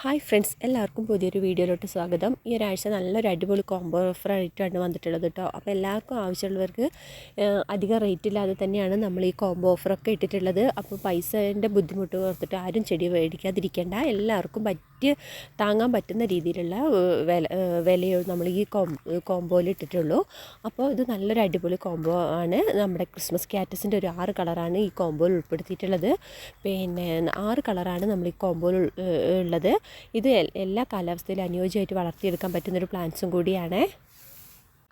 Hi friends എല്ലാവർക്കും പുതിയൊരു വീഡിയോയിലോട്ട് സ്വാഗതം. ഈ ഒരാഴ്ച നല്ലൊരു അടിപൊളി കോംബോ ഓഫർ ആയിട്ടാണ് വന്നിട്ടുള്ളത് കേട്ടോ അപ്പോൾ എല്ലാവർക്കും ആവശ്യമുള്ളവർക്ക് അധികം റേറ്റ് ഇല്ലാതെ തന്നെയാണ് നമ്മൾ ഈ കോംബോ ഓഫറൊക്കെ ഇട്ടിട്ടുള്ളത്. അപ്പോൾ പൈസേന്റെ ബുദ്ധിമുട്ട് ഓർത്തിട്ട് ആരും ചെടി മേടിക്കാതിരിക്കേണ്ട. എല്ലാവർക്കും പറ്റിയ താങ്ങാൻ പറ്റുന്ന രീതിയിലുള്ള വില വിലയോ നമ്മൾ ഈ കോംബോയിൽ ഇട്ടിട്ടുള്ളൂ. അപ്പോൾ ഇത് നല്ലൊരു അടിപൊളി കോംബോ ആണ്. നമ്മുടെ ക്രിസ്മസ് ക്യാറ്റസിന്റെ ഒരു ആറ് കളറാണ് ഈ കോംബോയിൽ ഉൾപ്പെടുത്തിയിട്ടുള്ളത്. പിന്നെ ആറ് കളറാണ് നമ്മൾ ഈ കോംബോയിൽ ഉള്ളത്. ഇത് എല്ലാ കാലാവസ്ഥയിലും അനുയോജ്യമായിട്ട് വളർത്തിയെടുക്കാൻ പറ്റുന്നൊരു പ്ലാന്റ്സും കൂടിയാണ്.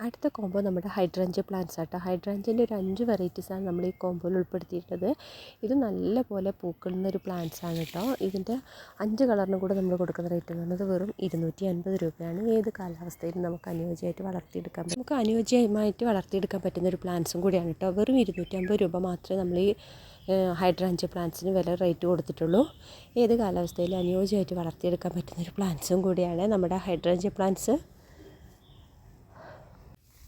അടുത്ത കോമ്പോ നമ്മുടെ ഹൈഡ്രഞ്ച് പ്ലാന്റ്സ് ആട്ടോ. ഹൈഡ്രഞ്ചിന്റെ ഒരു അഞ്ച് വെറൈറ്റീസാണ് നമ്മൾ ഈ കോംബോയിൽ ഉൾപ്പെടുത്തിയിട്ടുള്ളത്. ഇത് നല്ല പോലെ പൂക്കുന്ന ഒരു പ്ലാന്റ്സ് ആണ് കേട്ടോ ഇതിന്റെ അഞ്ച് കളറിനും കൂടെ നമ്മൾ കൊടുക്കുന്ന റേറ്റ് എന്ന് പറയുന്നത് വെറും ഇരുന്നൂറ്റി അൻപത് രൂപയാണ്. ഏത് കാലാവസ്ഥയിലും നമുക്ക് അനുയോജ്യമായിട്ട് വളർത്തിയെടുക്കാൻ നമുക്ക് അനുയോജ്യമായിട്ട് വളർത്തിയെടുക്കാൻ പറ്റുന്ന ഒരു പ്ലാന്റ്സും കൂടിയാണ് കേട്ടോ വെറും ഇരുന്നൂറ്റി അമ്പത് രൂപ മാത്രമേ നമ്മൾ ഈ ഹൈഡ്രാഞ്ച് പ്ലാന്റ്സിന് വില റേറ്റ് കൊടുത്തിട്ടുള്ളൂ. ഏത് കാലാവസ്ഥയിലും അനുയോജ്യമായിട്ട് വളർത്തിയെടുക്കാൻ പറ്റുന്ന ഒരു പ്ലാന്റ്സും കൂടിയാണ് നമ്മുടെ ഹൈഡ്രാഞ്ച് പ്ലാന്റ്സ്.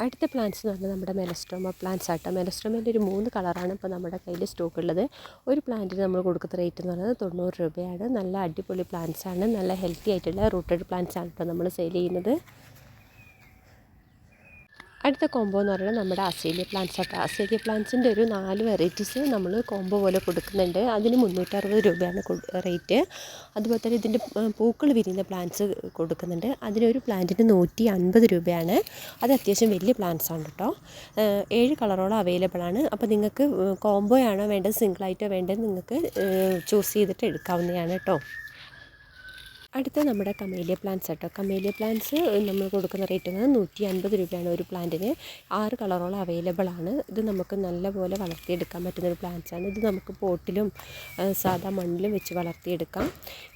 അടുത്ത പ്ലാന്റ്സ് എന്ന് പറഞ്ഞാൽ നമ്മുടെ മെലസ്ട്രോമ പ്ലാന്റ്സ് ആട്ടോ. മെലസ്ട്രോമേന്റെ ഒരു മൂന്ന് കളറാണ് ഇപ്പോൾ നമ്മുടെ കയ്യിൽ സ്റ്റോക്ക് ഉള്ളത്. ഒരു പ്ലാന്റിന് നമ്മൾ കൊടുക്കുന്ന റേറ്റ് എന്ന് പറയുന്നത് തൊണ്ണൂറ് രൂപയാണ്. നല്ല അടിപൊളി പ്ലാന്റ്സ് ആണ് നല്ല ഹെൽത്തി ആയിട്ടുള്ള റൂട്ടഡ് പ്ലാന്റ്സ് ആണ് ഇപ്പോൾ നമ്മൾ സെയിൽ ചെയ്യുന്നത്. അടുത്ത കോംബോ എന്ന് പറയുന്നത് നമ്മുടെ അസേലിയ പ്ലാന്റ്സ് ആട്ടോ. അസേലിയ പ്ലാന്റ്സിന്റെ ഒരു നാല് വെറൈറ്റീസ് നമ്മൾ കോംബോ പോലെ കൊടുക്കുന്നുണ്ട്. അതിന് മുന്നൂറ്ററുപത് രൂപയാണ് റേറ്റ് അതുപോലെ തന്നെ ഇതിന്റെ പൂക്കൾ വിരിയുന്ന പ്ലാന്റ്സ് കൊടുക്കുന്നുണ്ട്. അതിനൊരു പ്ലാന്റിന് നൂറ്റി അൻപത് രൂപയാണ്. അത് അത്യാവശ്യം വലിയ പ്ലാന്റ്സ് ആണ് കേട്ടോ. ഏഴ് കളറോളം അവൈലബിൾ ആണ്. അപ്പോൾ നിങ്ങൾക്ക് കോംബോയാണോ വേണ്ടത് സിംഗിളായിട്ടോ വേണ്ടത് നിങ്ങൾക്ക് ചൂസ് ചെയ്തിട്ട് എടുക്കാവുന്നതാണ് കേട്ടോ. അടുത്ത നമ്മുടെ കമേലിയ പ്ലാന്റ്സ് കേട്ടോ. കമേലിയ പ്ലാന്റ്സ് നമ്മൾ കൊടുക്കുന്ന റേറ്റ് എന്ന് നൂറ്റി അൻപത് രൂപയാണ് ഒരു പ്ലാന്റിന് ആറ് കളറോളം അവൈലബിൾ ആണ്. ഇത് നമുക്ക് നല്ലപോലെ വളർത്തിയെടുക്കാൻ പറ്റുന്ന ഒരു പ്ലാന്റ്സ് ആണ്. ഇത് നമുക്ക് പോട്ടിലും സാധാ മണ്ണിലും വെച്ച് വളർത്തിയെടുക്കാം.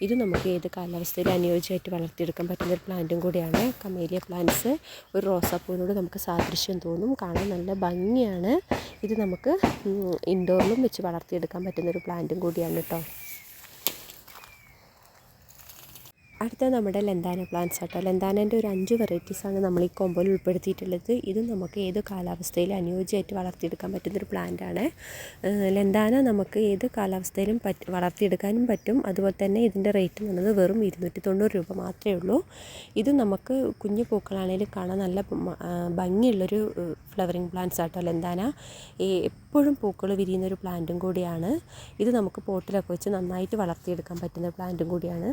ഇത് നമുക്ക് ഏത് കാലാവസ്ഥയിൽ അനുയോജ്യമായിട്ട് വളർത്തിയെടുക്കാൻ പറ്റുന്ന ഒരു പ്ലാന്റും കൂടിയാണ് കമേലിയ പ്ലാന്റ്സ് ഒരു റോസാപ്പൂവിനോട് നമുക്ക് സാദൃശ്യം തോന്നും. കാണാൻ നല്ല ഭംഗിയാണ്. ഇത് നമുക്ക് ഇൻഡോറിലും വെച്ച് വളർത്തിയെടുക്കാൻ പറ്റുന്ന ഒരു പ്ലാന്റും കൂടിയാണ് കേട്ടോ. അടുത്ത നമ്മുടെ ലെന്താന പ്ലാന്റ്സ് ആട്ടോ. ലന്താനന്റെ ഒരു അഞ്ച് വെറൈറ്റീസാണ് നമ്മൾ ഈ കൊമ്പോയിൽ ഉൾപ്പെടുത്തിയിട്ടുള്ളത്. ഇത് നമുക്ക് ഏത് കാലാവസ്ഥയിലും അനുയോജ്യമായിട്ട് വളർത്തിയെടുക്കാൻ പറ്റുന്നൊരു പ്ലാന്റ് ആണ്. ലെന്താന നമുക്ക് ഏത് കാലാവസ്ഥയിലും പറ്റ വളർത്തിയെടുക്കാനും പറ്റും. അതുപോലെ തന്നെ ഇതിന്റെ റേറ്റ് എന്ന് വെറും ഇരുന്നൂറ്റി തൊണ്ണൂറ് രൂപ മാത്രമേ ഉള്ളൂ. ഇത് നമുക്ക് കുഞ്ഞു പൂക്കളാണെങ്കിലും കാണാൻ നല്ല ഭംഗിയുള്ളൊരു ഫ്ലവറിങ് പ്ലാന്റ്സ് ആട്ടോ ലെന്താന. എപ്പോഴും പൂക്കൾ വിരിയുന്നൊരു പ്ലാന്റും കൂടിയാണ്. ഇത് നമുക്ക് പോട്ടിലൊക്കെ വെച്ച് നന്നായിട്ട് വളർത്തിയെടുക്കാൻ പറ്റുന്ന പ്ലാന്റും കൂടിയാണ്.